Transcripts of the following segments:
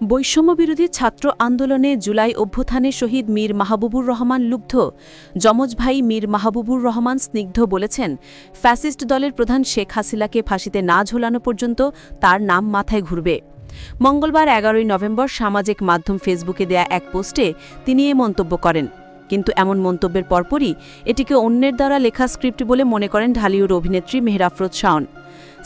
বৈষম্যবিরোধী ছাত্র আন্দোলনে জুলাই অভ্যুত্থানে শহীদ মীর মাহবুবুর রহমান লুব্ধ। যমজ ভাই মীর মাহবুবুর রহমান স্নিগ্ধ বলেছেন, ফ্যাসিস্ট দলের প্রধান শেখ হাসিনাকে ফাঁসিতে না ঝোলানো পর্যন্ত তার নাম মাথায় ঘুরবে। মঙ্গলবার এগারোই নভেম্বর সামাজিক মাধ্যম ফেসবুকে দেয়া এক পোস্টে তিনি এ মন্তব্য করেন। কিন্তু এমন মন্তব্যের পরপরই এটিকে অন্যের দ্বারা লেখা স্ক্রিপ্ট বলে মনে করেন ঢালিউড অভিনেত্রী মেহরাফরোজ শাওন।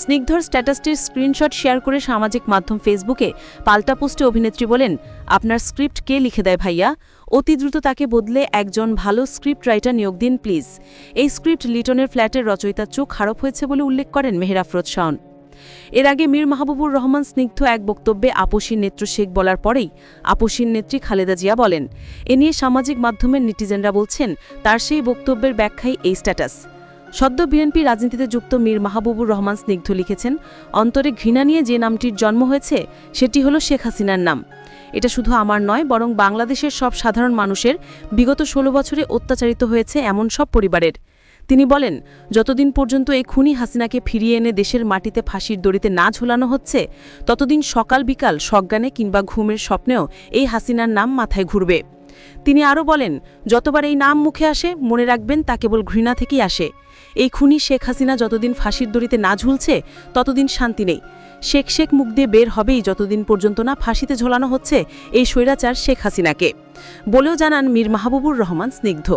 স্নিগ্ধর স্ট্যাটাসটির স্ক্রিনশট শেয়ার করে সামাজিক মাধ্যম ফেসবুকে পাল্টা পোস্টে অভিনেত্রী বলেন, আপনার স্ক্রিপ্ট কে লিখে দেয় ভাইয়া? অতি দ্রুত তাকে বদলে একজন ভালো স্ক্রিপ্ট রাইটার নিয়োগ দিন, প্লিজ। এই স্ক্রিপ্ট লিটনের ফ্ল্যাটের রচয়িতার চোখ খারাপ হয়েছে বলে উল্লেখ করেন মেহরাফরোজ শাওন। এর আগে মীর মাহবুবুর রহমান স্নিগ্ধ এক বক্তব্যে আপসীর নেত্র শেখ বলার পরেই আপসীর নেত্রী খালেদা জিয়া বলেন, এ নিয়ে সামাজিক মাধ্যমের নিটিজেনরা বলছেন, তার সেই বক্তব্যের ব্যাখ্যাই এই স্ট্যাটাস। সদ্য বিএনপি রাজনীতিতে যুক্ত মীর মাহবুবুর রহমান স্নিগ্ধ লিখেছেন, অন্তরে ঘৃণা নিয়ে যে নামটির জন্ম হয়েছে, সেটি হলো শেখ হাসিনার নাম। এটা শুধু আমার নয়, বরং বাংলাদেশের সব সাধারণ মানুষের বিগত ষোলো বছরে অত্যাচারিত হয়েছে এমন সব পরিবারের। তিনি বলেন, যতদিন পর্যন্ত এই খুনি হাসিনাকে ফিরিয়ে এনে দেশের মাটিতে ফাঁসির দড়িতে না ঝুলানো হচ্ছে, ততদিন সকাল বিকাল সজ্ঞানে কিংবা ঘুমের স্বপ্নেও এই হাসিনার নাম মাথায় ঘুরবে। তিনি আরও বলেন, যতবার এই নাম মুখে আসে, মনে রাখবেন তা কেবল ঘৃণা থেকেই আসে। এই খুনি শেখ হাসিনা যতদিন ফাঁসির দড়িতে না ঝুলছে, ততদিন শান্তি নেই। শেখ শেখ মুখ দিয়ে বের হবেই যতদিন পর্যন্ত না ফাঁসিতে ঝোলানো হচ্ছে এই স্বৈরাচার শেখ হাসিনাকে। বলেও জানান মীর মাহবুবুর রহমান স্নিগ্ধ।